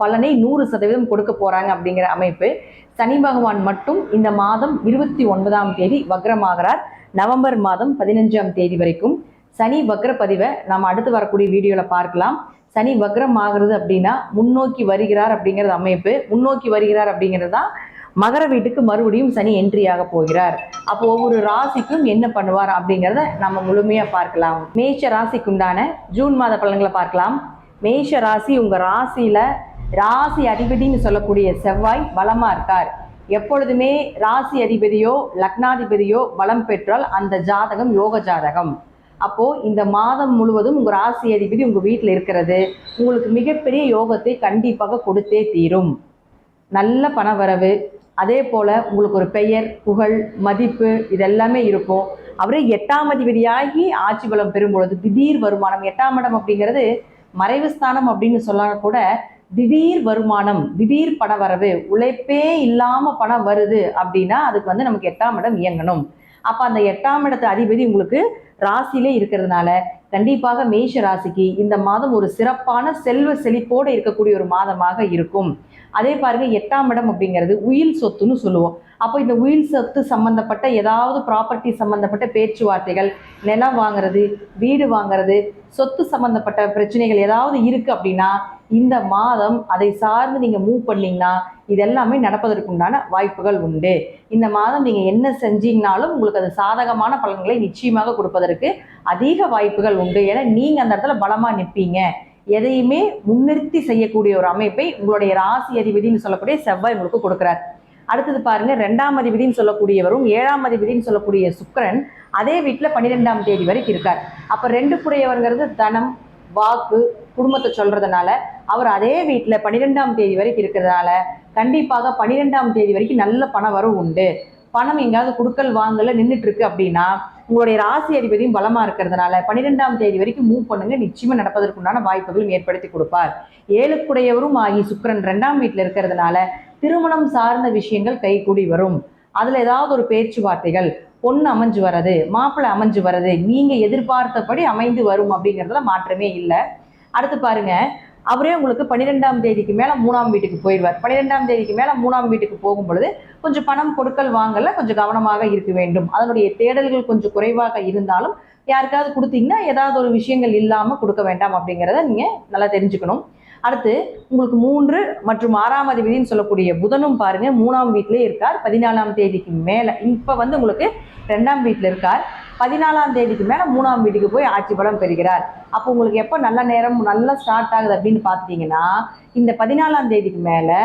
பலனை நூறு சதவீதம் கொடுக்க போகிறாங்க அப்படிங்கிற அமைப்பு. சனி பகவான் மட்டும் இந்த மாதம் இருபத்தி ஒன்பதாம் தேதி வக்ரமாகிறார். நவம்பர் மாதம் பதினஞ்சாம் தேதி வரைக்கும். சனி வக்ர பதிவை நாம் அடுத்து வரக்கூடிய வீடியோவில் பார்க்கலாம். சனி வக்ரம் ஆகிறது அப்படின்னா முன்னோக்கி வருகிறார் அப்படிங்கிறது அமைப்பு. முன்னோக்கி வருகிறார் அப்படிங்கிறது தான் மகர வீட்டுக்கு மறுபடியும் சனி என்ட்ரி ஆக போகிறார். அப்போ ஒவ்வொரு ராசிக்கும் என்ன பண்ணுவார் அப்படிங்கிறத நம்ம முழுமையாக பார்க்கலாம். மேஷ ராசிக்குண்டான ஜூன் மாத பலன்களை பார்க்கலாம். மேஷ ராசி உங்கள் ராசியில் ராசி அதிபதின்னு சொல்லக்கூடிய செவ்வாய் பலமாக இருக்கார். எப்பொழுதுமே ராசி அதிபதியோ லக்னாதிபதியோ பலம் பெற்றால் அந்த ஜாதகம் யோக ஜாதகம். அப்போ இந்த மாதம் முழுவதும் உங்க ராசி அதிபதி உங்க வீட்டில் இருக்கிறது. உங்களுக்கு மிகப்பெரிய யோகத்தை கண்டிப்பாக கொடுத்தே தீரும். நல்ல பணவரவு அதே போல உங்களுக்கு ஒரு பெயர் புகழ் மதிப்பு இதெல்லாமே இருக்கும். அவரே எட்டாம் அதிபதியாகி ஆட்சி பலம் பெறும் பொழுது திடீர் வருமானம் எட்டாம் இடம் அப்படிங்கிறது மறைவு ஸ்தானம் அப்படின்னு சொல்லாம கூட திடீர் வருமானம் திடீர் பண வரவு உழைப்பே இல்லாம பணம் வருது அப்படின்னா அதுக்கு வந்து நமக்கு எட்டாம் இடம் இயங்கணும். அப்ப அந்த எட்டாம் இடத்து அதிபதி உங்களுக்கு ராசியிலே இருக்கிறதுனால கண்டிப்பாக மேஷ ராசிக்கு இந்த மாதம் ஒரு சிறப்பான செல்வ செழிப்போடு இருக்கக்கூடிய ஒரு மாதமாக இருக்கும். அதே பாருங்க எட்டாம் இடம் அப்படிங்கிறது உயில் சொத்துன்னு சொல்லுவோம். அப்போ இந்த உயில் சொத்து சம்பந்தப்பட்ட ஏதாவது ப்ராப்பர்ட்டி சம்பந்தப்பட்ட பேச்சுவார்த்தைகள் நிலம் வாங்குறது வீடு வாங்குறது சொத்து சம்பந்தப்பட்ட பிரச்சனைகள் ஏதாவது இருக்கு அப்படின்னா இந்த மாதம் அதை சார்ந்து நீங்க மூவ் பண்ணீங்கன்னா இதெல்லாமே நடப்பதற்குண்டான வாய்ப்புகள் உண்டு. இந்த மாதம் நீங்க என்ன செஞ்சீங்கனாலும் உங்களுக்கு அது சாதகமான பலன்களை நிச்சயமாக கொடுப்பதற்கு அதிக வாய்ப்புகள் உண்டு. ஏன்னா நீங்க அந்த இடத்துல பலமா நிற்பீங்க எதையுமே முன்னிறுத்தி செய்யக்கூடிய ஒரு அமைப்பை உங்களுடைய ராசி அதிபதினு சொல்லக்கூடிய செவ்வாய் உங்களுக்கு கொடுக்குறார். அடுத்தது பாருங்க ரெண்டாம் அதிபதினு சொல்லக்கூடியவரும் ஏழாம் அதிபதினு சொல்லக்கூடிய சுக்கரன் அதே வீட்டில் பன்னிரெண்டாம் தேதி வரைக்கும் இருக்கார். அப்போ ரெண்டு குடையவருங்கிறது தனம் வாக்கு குடும்பத்தை சொல்றதுனால அவர் அதே வீட்டில் பன்னிரெண்டாம் தேதி வரைக்கும் இருக்கிறதுனால கண்டிப்பாக பன்னிரெண்டாம் தேதி வரைக்கும் நல்ல பண வரவு உண்டு. பணம் எங்கேயாவது குடுக்கல் வாங்கல நின்றுட்டு இருக்கு அப்படின்னா உங்களுடைய ராசி அதிபதியும் பலமா இருக்கிறதுனால பன்னிரெண்டாம் தேதி வரைக்கும் மூவ் பண்ணுங்க. நிச்சயமா நடப்பதற்குண்டான வாய்ப்புகளும் ஏற்படுத்தி கொடுப்பார். ஏழுக்குடையவரும் ஆகி சுக்கரன் ரெண்டாம் வீட்டில் இருக்கிறதுனால திருமணம் சார்ந்த விஷயங்கள் கைகூடி வரும். அதுல ஏதாவது ஒரு பேச்சுவார்த்தைகள் பொண்ணு அமைஞ்சு வர்றது மாப்பிள்ளை அமைஞ்சு வர்றது நீங்க எதிர்பார்த்தபடி அமைந்து வரும் அப்படிங்கிறதுல மாற்றமே இல்லை. அடுத்து பாருங்க அவரே உங்களுக்கு பன்னிரெண்டாம் தேதிக்கு மேலே மூணாம் வீட்டுக்கு போயிடுவார். பன்னிரெண்டாம் தேதிக்கு மேலே மூணாம் வீட்டுக்கு போகும் பொழுது கொஞ்சம் பணம் கொடுக்கல் வாங்கல கொஞ்சம் கவனமாக இருக்க வேண்டும். அதனுடைய தேடல்கள் கொஞ்சம் குறைவாக இருந்தாலும் யாருக்காவது கொடுத்தீங்கன்னா ஏதாவது ஒரு விஷயங்கள் இல்லாமல் கொடுக்க வேண்டாம் அப்படிங்கிறத நீங்கள் நல்லா தெரிஞ்சுக்கணும். அடுத்து உங்களுக்கு மூன்று மற்றும் ஆறாம் அதிபதினு சொல்லக்கூடிய புதனும் பாருங்க மூணாம் வீட்டிலே இருக்கார். பதினாலாம் தேதிக்கு மேலே இப்போ வந்து உங்களுக்கு ரெண்டாம் வீட்டில் இருக்கார். பதினாலாம் தேதிக்கு மேலே மூணாம் வீட்டுக்கு போய் ஆட்சி பலம் பெறுகிறார். அப்போ உங்களுக்கு எப்போ நல்ல நேரம் நல்லா ஸ்டார்ட் ஆகுது அப்படின்னு பார்த்தீங்கன்னா இந்த பதினாலாம் தேதிக்கு மேலே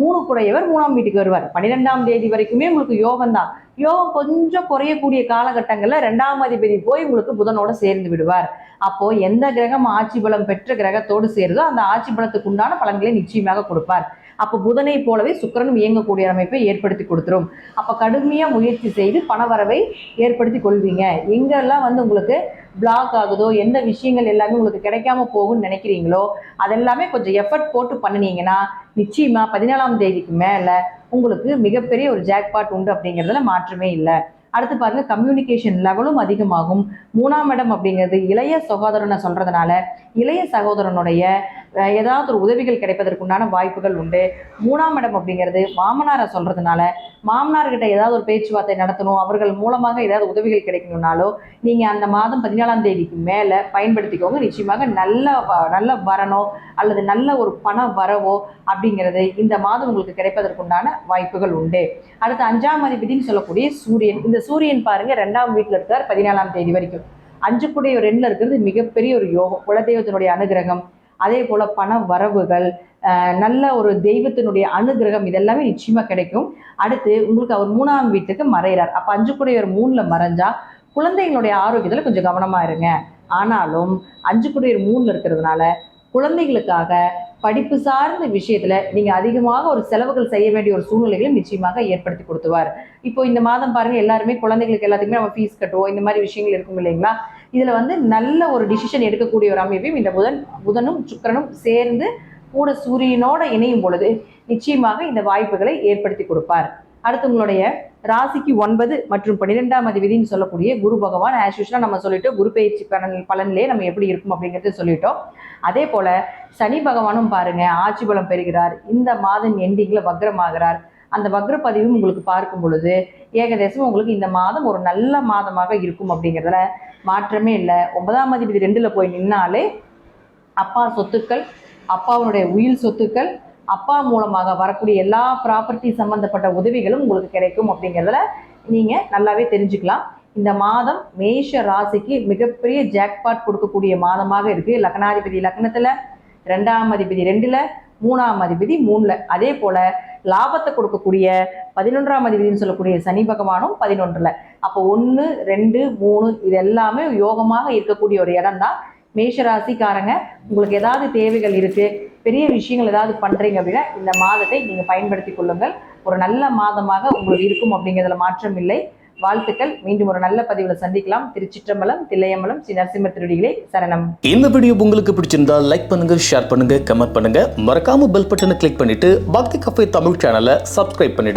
மூணு குறையவர் மூணாம் வீட்டுக்கு வருவார். பன்னிரெண்டாம் தேதி வரைக்குமே உங்களுக்கு யோகம் தான். யோகம் கொஞ்சம் குறையக்கூடிய காலகட்டங்களில் ரெண்டாம் அதிபதி போய் உங்களுக்கு புதனோட சேர்ந்து விடுவார். அப்போ எந்த கிரகம் ஆட்சி பலம் பெற்ற கிரகத்தோடு சேருதோ அந்த ஆட்சி பலத்துக்கு உண்டான பலன்களை நிச்சயமாக கொடுப்பார். அப்போ புதனை போலவே சுக்கிரனும் இயங்கக்கூடிய அமைப்பை ஏற்படுத்தி கொடுத்துரும். அப்போ கடுமையாக முயற்சி செய்து பணவரவை ஏற்படுத்தி கொள்வீங்க. எங்கெல்லாம் வந்து உங்களுக்கு பிளாக் ஆகுதோ எந்த விஷயங்கள் எல்லாமே உங்களுக்கு கிடைக்காம போகும்னு நினைக்கிறீங்களோ அதெல்லாமே கொஞ்சம் எஃபர்ட் போட்டு பண்ணினீங்கன்னா நிச்சயமா பதினாலாம் தேதிக்கு மேலே உங்களுக்கு மிகப்பெரிய ஒரு ஜாக்பாட் உண்டு அப்படிங்கிறதுல மாற்றமே இல்லை. அடுத்து பாருங்க கம்யூனிகேஷன் லெவலும் அதிகமாகும். மூணாம் இடம் அப்படிங்கிறது இளைய சகோதரனை சொல்றதுனால இளைய சகோதரனுடைய ஏதாவது ஒரு உதவிகள் கிடைப்பதற்குண்டான வாய்ப்புகள் உண்டு. மூணாம் இடம் அப்படிங்கிறது மாமனாரை சொல்றதுனால மாமனார்கிட்ட ஏதாவது ஒரு பேச்சுவார்த்தை நடத்தணும் அவர்கள் மூலமாக ஏதாவது உதவிகள் கிடைக்கணும்னாலோ நீங்க அந்த மாதம் பதினாலாம் தேதிக்கு மேல பயன்படுத்திக்கோங்க. நிச்சயமாக நல்ல வ- நல்ல வரனோ அல்லது நல்ல ஒரு பண வரவோ அப்படிங்கிறது இந்த மாதம் உங்களுக்கு கிடைப்பதற்குண்டான வாய்ப்புகள் உண்டு. அடுத்து அஞ்சாம் அதிபதினு சொல்லக்கூடிய சூரியன். இந்த சூரியன் பாருங்க ரெண்டாம் வீட்டில் இருக்கார் பதினாலாம் தேதி வரைக்கும். அஞ்சு கூடிய ரெண்டுல இருக்கிறது மிகப்பெரிய ஒரு யோகம். குலதெய்வத்தினுடைய அனுகிரகம் அதே போல் பண வரவுகள் நல்ல ஒரு தெய்வத்தினுடைய அனுகிரகம் இதெல்லாமே நிச்சயமாக கிடைக்கும். அடுத்து உங்களுக்கு அவர் மூணாம் வீட்டுக்கு மறைகிறார் அப்போ அஞ்சு கூடியவர் மூணுல மறைஞ்சா குழந்தைங்களுடைய ஆரோக்கியத்தில் கொஞ்சம் கவனமாக இருங்க. ஆனாலும் அஞ்சு குடையர் மூணுல இருக்கிறதுனால குழந்தைகளுக்காக படிப்பு சார்ந்த விஷயத்துல நீங்க அதிகமாக ஒரு செலவுகள் செய்ய வேண்டிய ஒரு சூழ்நிலைகளை நிச்சயமாக ஏற்படுத்தி கொடுத்துவார். இப்போ இந்த மாதம் பாருங்க எல்லாருமே குழந்தைகளுக்கு எல்லாத்துக்குமே நம்ம ஃபீஸ் கட்டுவோம். இந்த மாதிரி விஷயங்கள் இருக்கும் இல்லைங்களா? இதில் வந்து நல்ல ஒரு டிசிஷன் எடுக்கக்கூடிய ஒரு அமைப்பையும் இந்த புதன் புதனும் சுக்கிரனும் சேர்ந்து கூட சூரியனோட இணையும் பொழுது நிச்சயமாக இந்த வாய்ப்புகளை ஏற்படுத்தி கொடுப்பார். அடுத்து உங்களுடைய ராசிக்கு ஒன்பது மற்றும் பன்னிரெண்டாம் அதிபதினு சொல்லக்கூடிய குரு பகவான் ஆஸ் யூஸ்வலாக நம்ம சொல்லிட்டோம் குரு பயிற்சி பலன் பலனிலே நம்ம எப்படி இருக்கும் அப்படிங்கிறத சொல்லிட்டோம். அதே போல சனி பகவானும் பாருங்க ஆட்சி பலம் பெறுகிறார். இந்த மாதம் எண்டிங்கில் வக்ரமாகிறார். அந்த வக்ர பதிவும் உங்களுக்கு பார்க்கும் பொழுது ஏகதேசம் உங்களுக்கு இந்த மாதம் ஒரு நல்ல மாதமாக இருக்கும் அப்படிங்கிறதுல மாற்றமே இல்லை. ஒன்பதாம் அதிபதி ரெண்டுல போய் நின்னாலே அப்பா சொத்துக்கள் அப்பாவுடைய உயில் சொத்துக்கள் அப்பா மூலமாக வரக்கூடிய எல்லா ப்ராப்பர்ட்டி சம்பந்தப்பட்ட உதவிகளும் உங்களுக்கு கிடைக்கும் அப்படிங்கிறதுல நீங்க நல்லாவே தெரிஞ்சுக்கலாம். இந்த மாதம் மேஷ ராசிக்கு மிகப்பெரிய ஜாக்பாட் கொடுக்கக்கூடிய மாதமாக இருக்கு. லக்னாதிபதி லக்னத்துல ரெண்டாம் அதிபதி ரெண்டுல மூணாம் அதிபதி மூணுல. அதே போல லாபத்தை கொடுக்கக்கூடிய பதினொன்றாம் அதிபதினு சொல்லக்கூடிய சனி பகவானும் பதினொன்றுல. அப்போ ஒன்று ரெண்டு மூணு இது எல்லாமே யோகமாக இருக்கக்கூடிய ஒரு இடம் தான் மேஷராசிக்காரங்க உங்களுக்கு ஏதாவது தேவைகள் இருக்கு பெரிய விஷயங்கள் ஏதாவது பண்றீங்க அப்படின்னா இந்த மாதத்தை நீங்க பயன்படுத்தி கொள்ளுங்கள். ஒரு நல்ல மாதமாக உங்களுக்கு இருக்கும் அப்படிங்கிறதுல மாற்றம் இல்லை. வாழ்த்துக்கள். மீண்டும் ஒரு நல்ல பதிவில் சந்திக்கலாம். திருச்சிற்றம்பலம் தில்லையம்பலம் ஸ்ரீ நரசிம்ம திருடிகளே சரணம். இந்த வீடியோ உங்களுக்கு பிடிச்சிருந்தா லைக் பண்ணுங்க ஷேர் பண்ணுங்க கமெண்ட் பண்ணுங்க. மறக்காம பெல் பட்டனை கிளிக் பண்ணிட்டு பக்தி கஃபே தமிழ் சேனலை சப்ஸ்கிரைப் பண்ணிடுங்க.